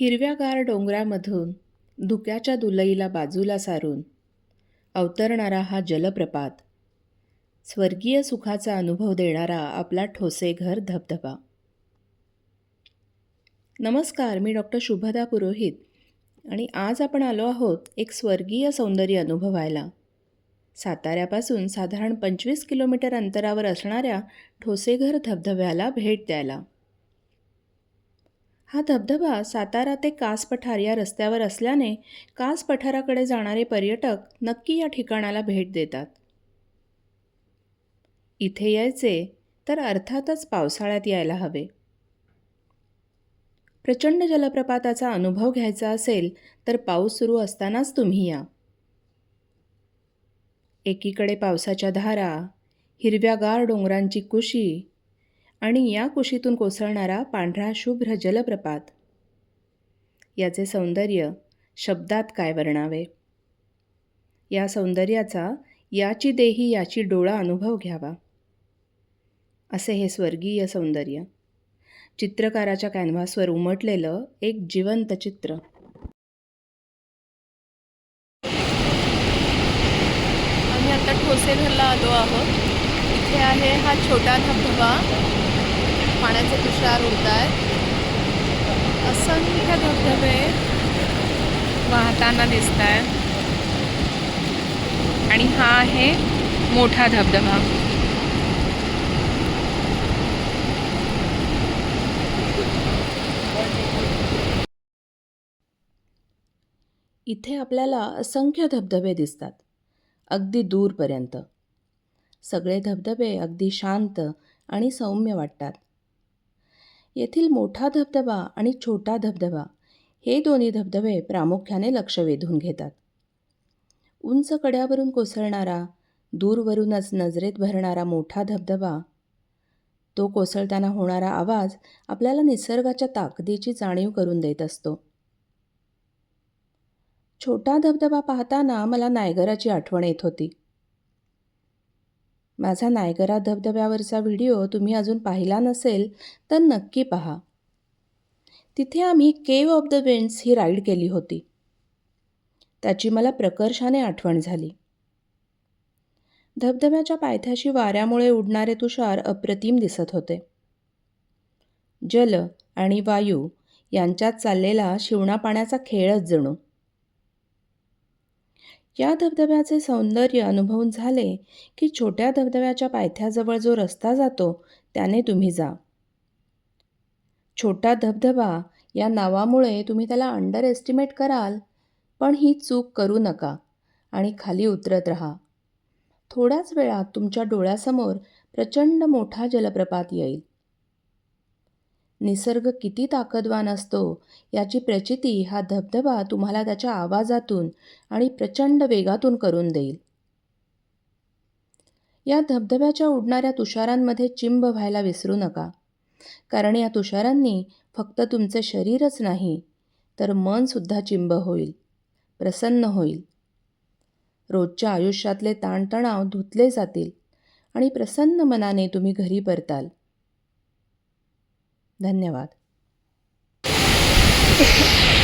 हिरव्यागार डोंगरामधून धुक्याच्या दुलईला बाजूला सारून अवतरणारा हा जलप्रपात. स्वर्गीय सुखाचा अनुभव देणारा आपला ठोसेघर धबधबा. नमस्कार मी डॉक्टर शुभदा पुरोहित आणि आज आपण आलो आहोत एक स्वर्गीय सौंदर्य अनुभवायला. साताऱ्यापासून साधारण पंचवीस किलोमीटर अंतरावर असणाऱ्या ठोसेघर धबधब्याला भेट द्यायला. हा धबधबा सातारा ते कास पठार या रस्त्यावर असल्याने कास पठाराकडे जाणारे पर्यटक नक्की या ठिकाणाला भेट देतात. इथे यायचे तर अर्थातच पावसाळ्यात यायला हवे. प्रचंड जलप्रपाताचा अनुभव घ्यायचा असेल तर पाऊस सुरू असतानाच तुम्ही या. एकीकडे पावसाच्या धारा हिरव्यागार डोंगरांची कुशी आणि या कुशीतून कोसळणारा पांढरा शुभ्र जलप्रपात. याचे सौंदर्य शब्दात काय वर्णावे? या सौंदर्याचा याची देही याची डोळा अनुभव घ्यावा. असे हे स्वर्गीय सौंदर्य. चित्रकाराच्या कॅनव्हासवर उमटलेलं एक जिवंत चित्र. आम्ही आता ठोसेघरला आलो आहोत. इथे आहे हा छोटा धबधबा. पाण्याचे तुषार उडत आहेत असंख्य धबधबे वाहताना दिसत आहेत आणि हा आहे मोठा धबधबा. इथे आपल्याला असंख्य धबधबे दिसतात. अगदी दूरपर्यंत. सगळे धबधबे अगदी शांत आणि सौम्य वाटतात. येथील मोठा धबधबा आणि छोटा धबधबा हे दोन्ही धबधबे प्रामुख्याने लक्ष वेधून घेतात. उंच कड्यावरून कोसळणारा दूरवरूनच नजरेत भरणारा मोठा धबधबा तो कोसळताना होणारा आवाज आपल्याला निसर्गाच्या ताकदीची जाणीव करून देत असतो. छोटा धबधबा पाहताना मला नायगराची आठवण येत होती. माझा नायगरा धबधब्यावरचा व्हिडिओ तुम्ही अजून पाहिला नसेल तर नक्की पहा. तिथे आम्ही केव ऑफ द विंड्स ही राईड केली होती. त्याची मला प्रकर्षाने आठवण झाली. धबधब्याच्या पायथ्याशी वाऱ्यामुळे उडणारे तुषार अप्रतिम दिसत होते. जल आणि वायू यांच्यात चाललेला शिवणा पाण्याचा खेळच जणू. या धबधब्याचे सौंदर्य अनुभवून झाले की छोट्या धबधब्याच्या पायथ्याजवळ जो रस्ता जातो त्याने तुम्ही जा. छोटा धबधबा या नावामुळे तुम्ही त्याला अंडर एस्टिमेट कराल पण ही चूक करू नका आणि खाली उतरत राहा. थोड्याच वेळात तुमच्या डोळ्यासमोर प्रचंड मोठा जलप्रपात येईल. निसर्ग किती ताकदवान असतो याची प्रचिती हा धबधबा तुम्हाला त्याच्या आवाजातून आणि प्रचंड वेगातून करून देईल. या धबधब्याच्या उडणाऱ्या तुषारांमध्ये चिंब व्हायला विसरू नका. कारण या तुषारांनी फक्त तुमचे शरीरच नाही तर मनसुद्धा चिंब होईल प्रसन्न होईल. रोजच्या आयुष्यातले ताणतणाव धुतले जातील आणि प्रसन्न मनाने तुम्ही घरी परताल. धन्यवाद.